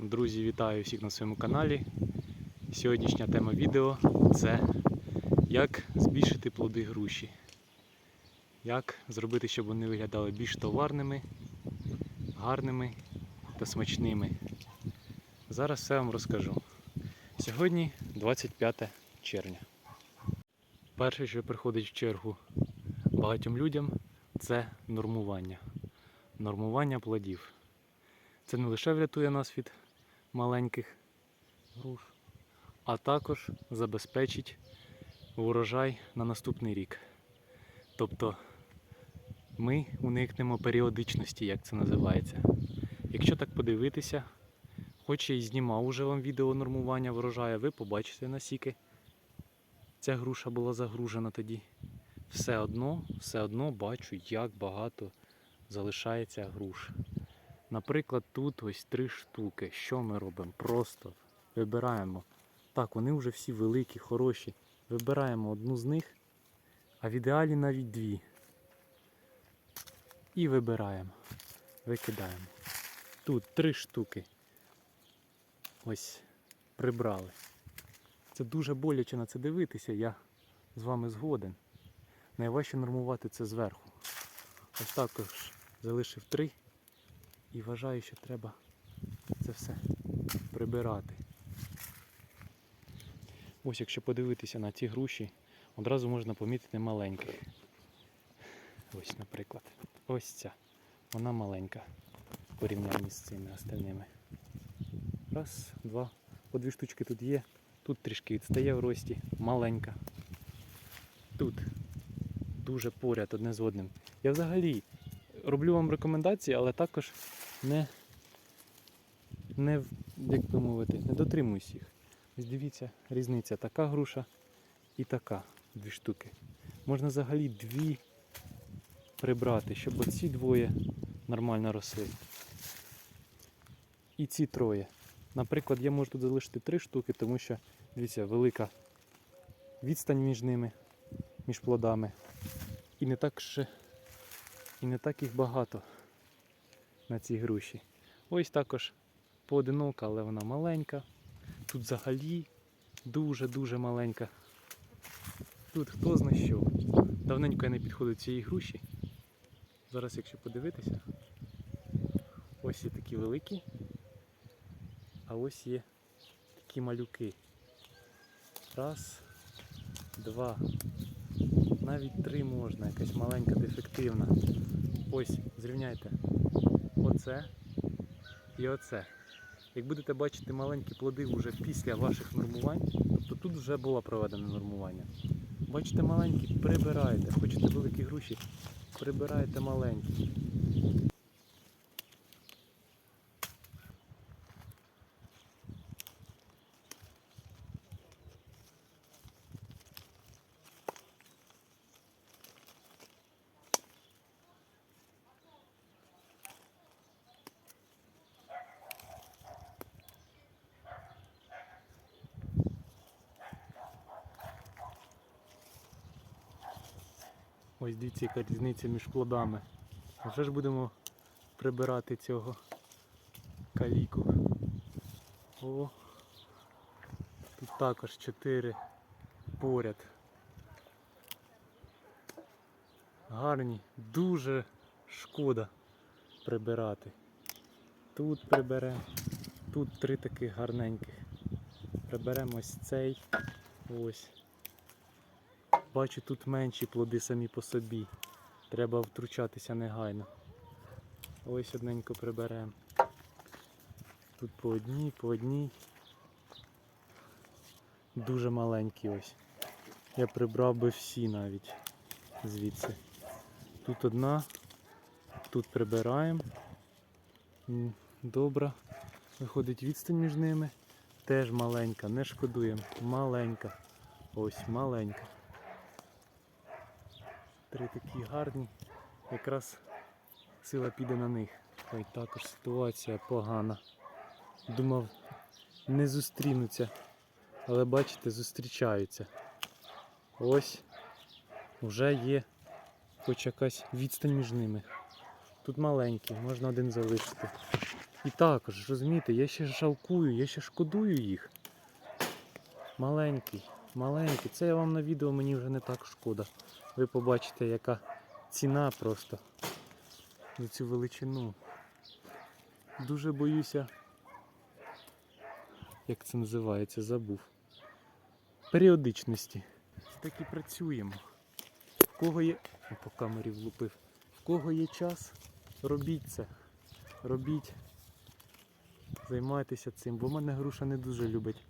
Друзі, вітаю всіх на своєму каналі. Сьогоднішня тема відео це як збільшити плоди груші. Як зробити, щоб вони виглядали більш товарними, гарними та смачними. Зараз все вам розкажу. Сьогодні 25 червня. Перше, що приходить в чергу багатьом людям, це нормування. Нормування плодів. Це не лише врятує нас від маленьких груш, а також забезпечить урожай на наступний рік. Тобто ми уникнемо періодичності, як це називається. Якщо так подивитися, хоч я і знімав уже вам відео нормування врожаю, ви побачите наскільки ця груша була загружена тоді. Все одно, все одно бачу, як багато залишається груш. Наприклад, тут ось три штуки. Що ми робимо? Просто вибираємо. Так, вони вже всі великі, хороші. Вибираємо одну з них, а в ідеалі навіть дві. І вибираємо. Викидаємо. Тут три штуки. Ось прибрали. Це дуже боляче на це дивитися, я з вами згоден. Найважче нормувати це зверху. Ось також залишив три. І вважаю, що треба це все прибирати. Ось якщо подивитися на ці груші, одразу можна помітити маленьких. Ось, наприклад, ось ця. Вона маленька в порівнянні з цими остальними. Раз, два. По дві штучки тут є. Тут трішки відстає в рості, маленька. Тут дуже поряд одне з одним. Я взагалі роблю вам рекомендації, але також не, не як би мовити, не дотримуюсь їх. Ось дивіться, різниця така груша і така дві штуки. Можна взагалі дві прибрати, щоб оці двоє нормально росли. І ці троє. Наприклад, я можу тут залишити три штуки, тому що, дивіться, велика відстань між ними, між плодами. І не так ще і не так їх багато на цій груші. Ось також поодинока, але вона маленька. Тут взагалі дуже-дуже маленька. Тут хто зна що. Давненько я не підходив до цієї груші. Зараз, якщо подивитися, ось є такі великі, а ось є такі малюки. Раз, два, навіть три можна, якась маленька дефективна. Ось, зрівняйте. Оце і оце. Як будете бачити маленькі плоди вже після ваших нормувань, тобто тут вже було проведено нормування. Бачите маленькі, прибирайте. Хочете великі груші, прибирайте маленькі. Ось дивіться, яка різниця між плодами. Вже ж будемо прибирати цього каліку. О, тут також чотири поряд. Гарні, дуже шкода прибирати. Тут приберемо, тут три таких гарненьких. Приберемо ось цей. Ось. Бачу, тут менші плоди самі по собі. Треба втручатися негайно. Ось одненько приберемо. Тут по одній, по одній. Дуже маленькі ось. Я прибрав би всі навіть звідси. Тут одна, тут прибираємо. Добре. Виходить відстань між ними. Теж маленька, не шкодуємо. Маленька. Ось маленька. Три такі гарні. Якраз сила піде на них. Ой, також ситуація погана. Думав, не зустрінуться. Але бачите, зустрічаються. Ось вже є хоч якась відстань між ними. Тут маленький, можна один залишити. І також, розумієте, я ще жалкую, я ще шкодую їх. Маленький, маленький. Це я вам на відео мені вже не так шкода. Ви побачите, яка ціна просто за цю величину. Дуже боюся, як це називається, забув. Періодичності. Так і працюємо. В кого є. О, По камері влупив. В кого є час, робіть це. Робіть. Займайтеся цим, бо в мене груша не дуже любить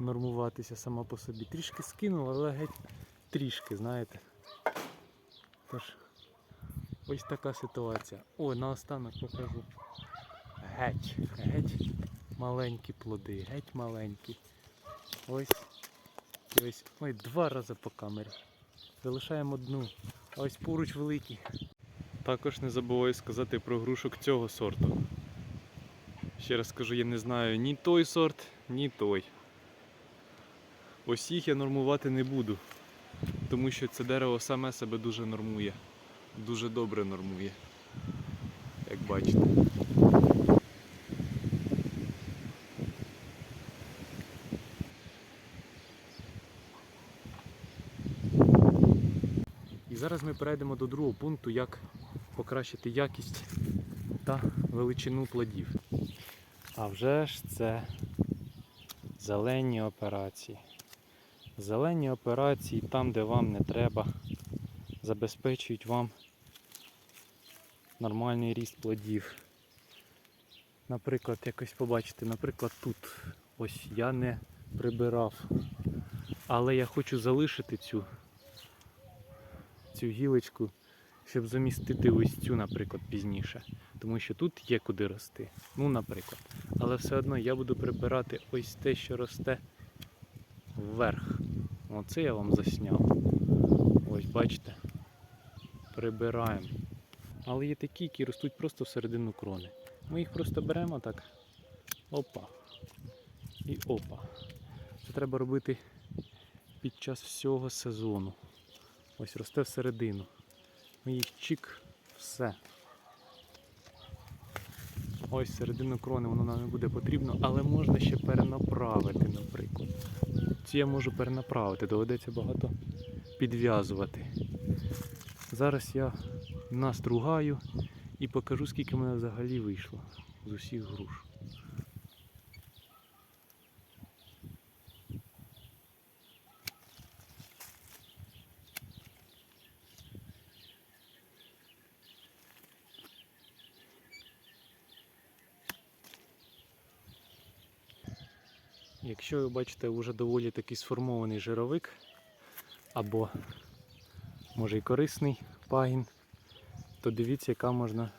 нормуватися сама по собі. Трішки скинула, але геть трішки, знаєте. Тож, ось така ситуація. О, наостанок покажу. Геть, геть маленькі плоди, геть маленькі. Ось. І ось. Ой, два рази по камері. Залишаємо одну. А ось поруч великі. Також не забуваю сказати про грушок цього сорту. Ще раз скажу, я не знаю ні той сорт, ні той. Ось їх я нормувати не буду, тому що це дерево саме себе дуже нормує. Дуже добре нормує. Як бачите. І зараз ми перейдемо до другого пункту, як покращити якість та величину плодів. А вже ж це зелені операції. Зелені операції там, де вам не треба, забезпечують вам нормальний ріст плодів. Наприклад, якось побачите, наприклад, тут ось я не прибирав, але я хочу залишити цю, цю гілочку, щоб замістити ось цю, наприклад, пізніше. Тому що тут є куди рости. Ну, наприклад. Але все одно я буду прибирати ось те, що росте вверх. Оце я вам засняв. Ось бачите. Прибираємо. Але є такі, які ростуть просто всередину крони. Ми їх просто беремо так. Опа. І опа. Це треба робити під час всього сезону. Ось росте всередину. Ми їх чик, все. Ось середину крони воно нам не буде потрібно, але можна ще перенаправити, наприклад. Ці я можу перенаправити, доведеться багато підв'язувати. Зараз я настругаю і покажу, скільки в мене взагалі вийшло з усіх груш. Якщо ви бачите вже доволі такий сформований жировик, або може і корисний пагін, то дивіться, яка, можна,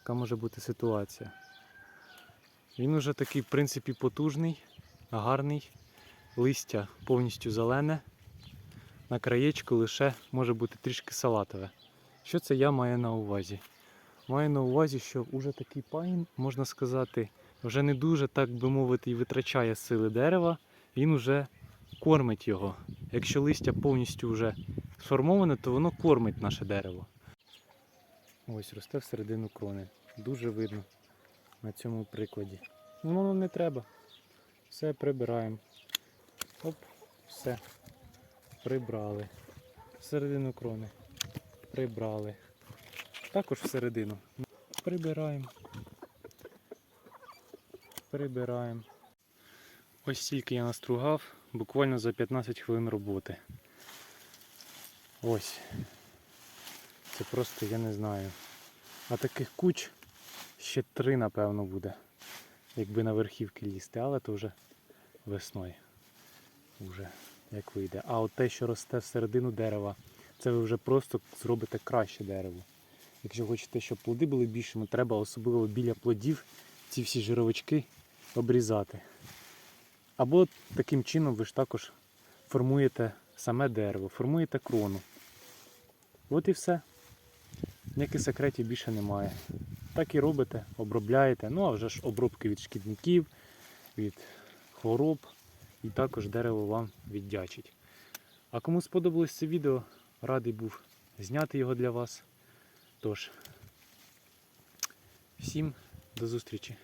яка може бути ситуація. Він уже такий, в принципі, потужний, гарний, листя повністю зелене, на краєчку лише може бути трішки салатове. Що це я маю на увазі? Маю на увазі, що вже такий пагін, можна сказати, вже не дуже, так би мовити, і витрачає сили дерева, він вже кормить його. Якщо листя повністю вже сформоване, то воно кормить наше дерево. Ось росте всередину крони. Дуже видно на цьому прикладі. Ну, воно не треба. Все прибираємо. Оп, все. Прибрали. Всередину крони. Прибрали. Також всередину. Прибираємо. Прибираємо. Ось стільки я настругав, буквально за 15 хвилин роботи. Ось. Це просто я не знаю. А таких куч ще три, напевно, буде. Якби на верхівки лізти, але то вже весною. Уже як вийде. А от те, що росте всередину дерева, це ви вже просто зробите краще дерево. Якщо хочете, щоб плоди були більшими, треба особливо біля плодів ці всі жировички обрізати. Або таким чином ви ж також формуєте саме дерево, формуєте крону. От і все. Ніяких секретів більше немає. Так і робите, обробляєте. Ну а вже ж обробки від шкідників, від хвороб, і також дерево вам віддячить. А кому сподобалось це відео, радий був зняти його для вас. Тож, всім до зустрічі!